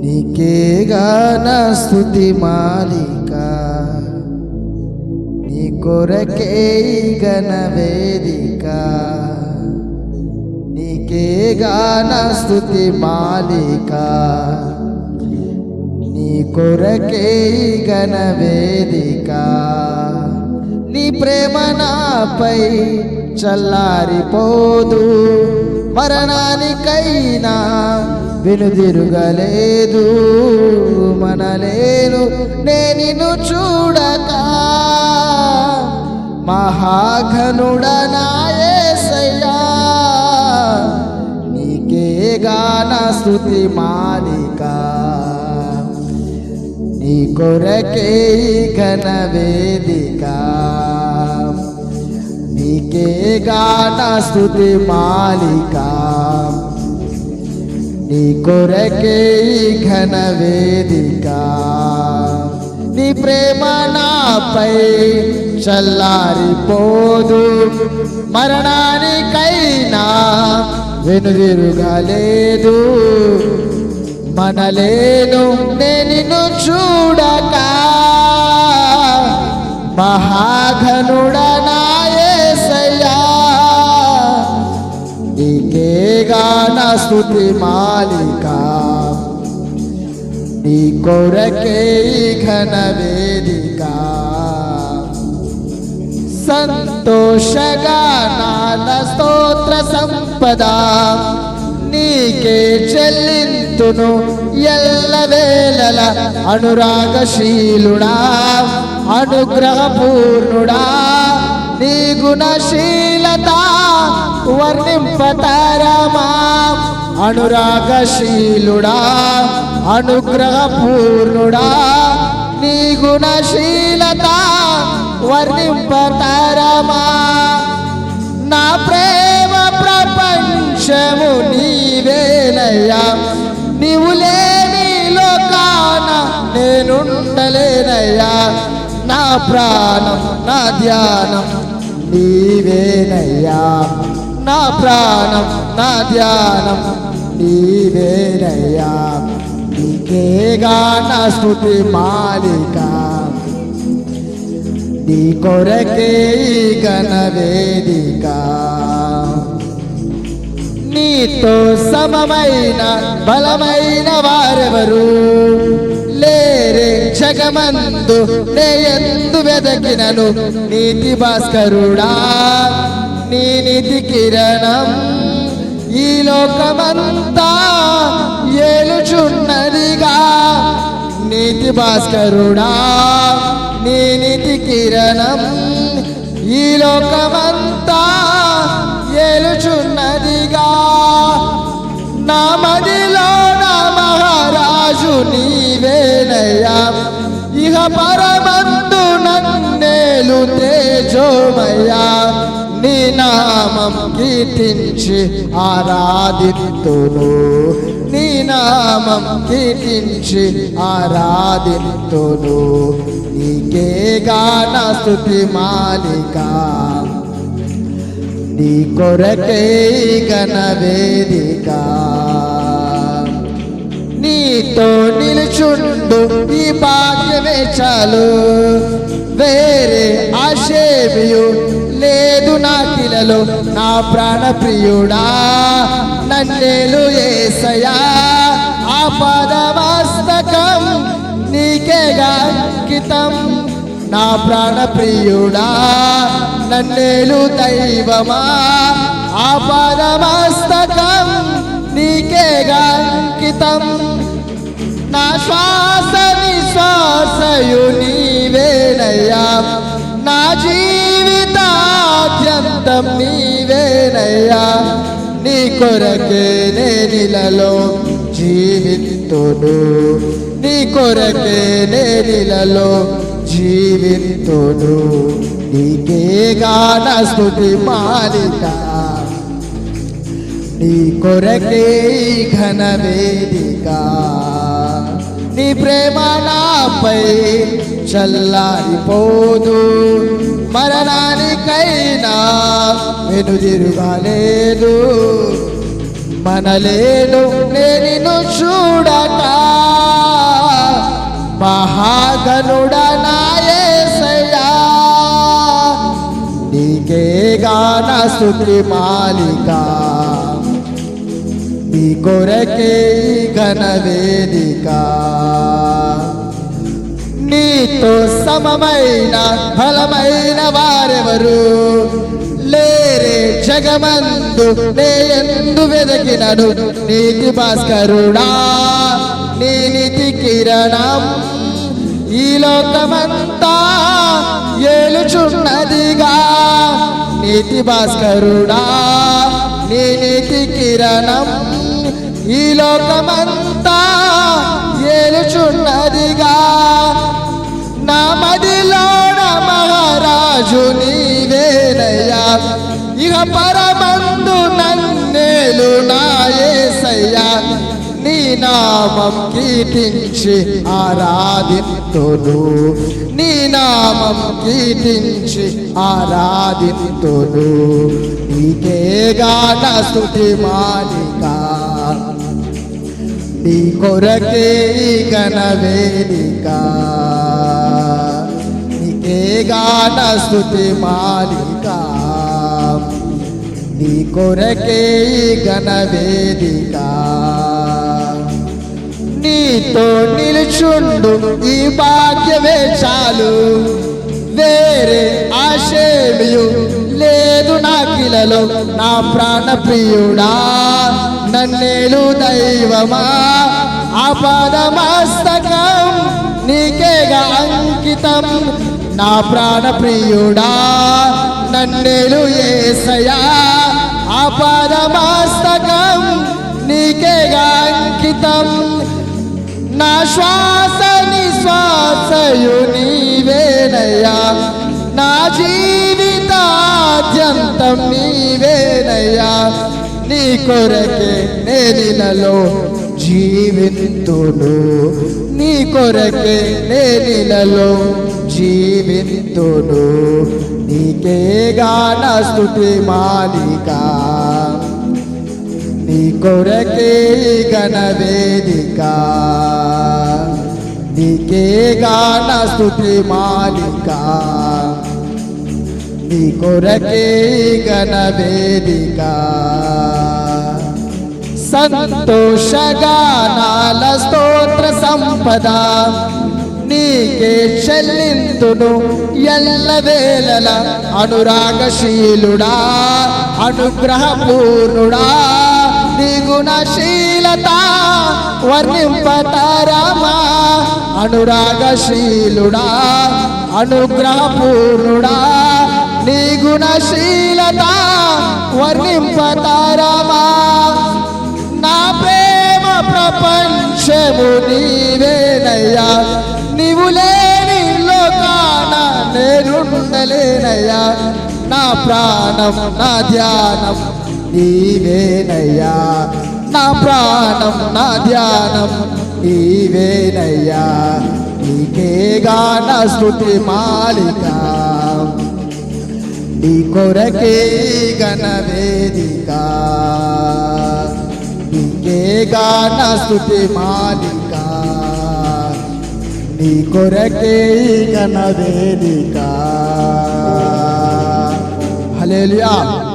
నీకే నా స్థుతి మాలిక. నీ కొరకే ఈ వేదిక. నీకే నా స్థుతి మాలిక. నీ కొరకే ఈ వేదిక. నీ ప్రేమ నాపై చల్లారిపోదు. మరణానికైనా వెనుదిరుగలేదు మనలేను నేను చూడక. మహాఘనుడనాయసయ్యా నీకే గాన స్థుతి మాలిక. నీ కొరకే ఘన వేదిక. నీకే గాన స్థుతి మాలికా. నీ కొరకే ఘన వేదిక. నీ ప్రేమ నాపై చల్లారిపోదు. మరణానికైనా వెనుదిరుగలేదు మనలేను నేను చూడక. మహాఘనుడనా స్థుతి మాలిక నీ కొరకే ఘన వేదిక సంతోషగానాల స్తోత్ర సంపద నీకే చెల్లింతును ఎల్లవేళల అనురాగశీలుడా అనుగ్రహపూర్ణుడా నీ గుణశీలతా వర్ణింపతారమా అనురాగశీలుడా అనుగ్రహపూర్ణుడా నీ గుణశీలత వర్ణింపతారమా? నా ప్రేమ ప్రపంచము నీవేనయ్యా నీవు లేని లోకాన నేనుండలేనయ్యా నా ప్రాణం నా ధ్యానం నీవేనయ్యా. నా ప్రాణం నా ధ్యానం. నీవేనయ్యా నీకేగా నా స్థుతి మాలిక. నీ కొరకే ఈ వేదిక. నీతో సమమైన బలమైన వారెవరు? లేరే క్షగమందు నే ఎందు వెదకినను నీతి భాస్కరుడా. నీ నిధి కిరణం ఈ లోకమంతా ఏలుచున్నదిగా. నీతి భాస్కరుడా నీ నిధి కిరణం ఈ లోకమంతా ఏలుచున్నదిగా. నా మదిలో నా మహారాజు నీవేనయ్యా. ఇహ పరమందు నన్నేలు తేజోమయ్యా. నీ నామం కీర్తించి ఆరాధిత్తును నీ నామం కీర్తించి ఆరాధిత్తును నీకే గాన స్థుతి మాలిక. నీ కొరకే గణ వేదిక నీతో నిలుచుండు ఈ భాగ్యమే చాలు. వేరే ఆశేమియు లేదు నా కిలలో నా ప్రాణ ప్రియుడా నన్నేలు ఏసయా ఆ పదమస్తకం నీకేగా అంకితం. నా ప్రాణ ప్రియుడా నన్నేలు దైవమా. ఆ పదమస్తకం నీకేగా అంకితం. నా శ్వాస నిశ్వాసయు నీవేనయ్యా. నా జీ ఆద్యంతం నీవేనయ్యా. నీ కొరకే నేనిలలో జీవితుడు. నీ కొరకే నేనిలలో జీవితుడు. నీకే గాన స్థుతి మాలిక. నీ కొరకే ఘన వేదిక. నీ ప్రేమ నాపై చల్లారిపోదు. మరణానికైనా వెనుదిరుగలేదు మనలేను నేను చూడక. మహాగనుడనాయసయ్యా నీకే గాన స్థుతి మాలిక. నీ కొరకే ఈ ఘన వేదిక. నీతో సమమైన ఫలమైన వారెవరు? లేరే జగమందు నే ఎందు వెదకినను? నీతి భాస్కరుడా నీ నీతి కిరణం. ఈ లోకమంతా ఏలుచున్నదిగా. నీతి భాస్కరుడా నీ నీతి కిరణం. ఈ లోకమంతా ఏలుచున్నదిగా. నా మదిలోన మహారాజు నీవేనయ్యా. ఇక పరమందు నన్నేలు నాయసయ్యా. నీ నామం కీర్తించి ఆరాధితుడు నీ నామం కీర్తించి ఆరాధితుడు నీకే గాన స్థుతి మాలిక. నీ కొరకే ఈ వేదిక. గాన స్థుతి మాలిక నీ కొరకే ఈ వేదిక నీతో నిలుచుండు ఈ భాగ్యమే చాలు వేరే ఆశేమియు లేదు నా కిలలో నా ప్రాణ ప్రియుడా నన్నేలు దైవమా ఆపదమస్తకం నీకేగా అంకితం నా ప్రాణ ప్రియుడా నన్నేలు ఏసయా ఆపదమస్తకం నీకే అంకితం. నా శ్వాస నిశ్వాసయు నీవేనయ్యా నా జీవితాద్యంతం నీవేనయ్యా నీ కొరకే నేనిలలో జీవితుడు నీ కొరకే నేనిలలో జీవితుడు. నీకే గాన స్థుతి మాలిక. నీ కొరకే గణ వేదిక. నీకే గాన స్థుతి మాలిక. నీ కొరకే గణ వేదిక. సంతోషగానాల స్తోత్ర సంపద. నీకే చెల్లింతును ఎల్లవేళల అనురాగశీలుడా అనుగ్రహపూర్ణుడా. నీ గుణశీలత వర్ణింపతరమా అనురాగశీలుడా అనుగ్రహపూర్ణుడా. నీ గుణశీలత వర్ణింపతరమా నా ప్రేమ ప్రపంచము నీవేనయ్యా. నీవేనయ్యా నా ప్రాణం నా ధ్యానం నీవేనయ్యా. నా ప్రాణం నా ధ్యానం నీవేనయ్యా. నీకే గాన స్థుతి మాలిక. నీ కొరకే గణవేదిక నీకే గాన స్థుతి మాలిక. నీ కొరకే గణవేదిక వేదిక హల్లెలూయా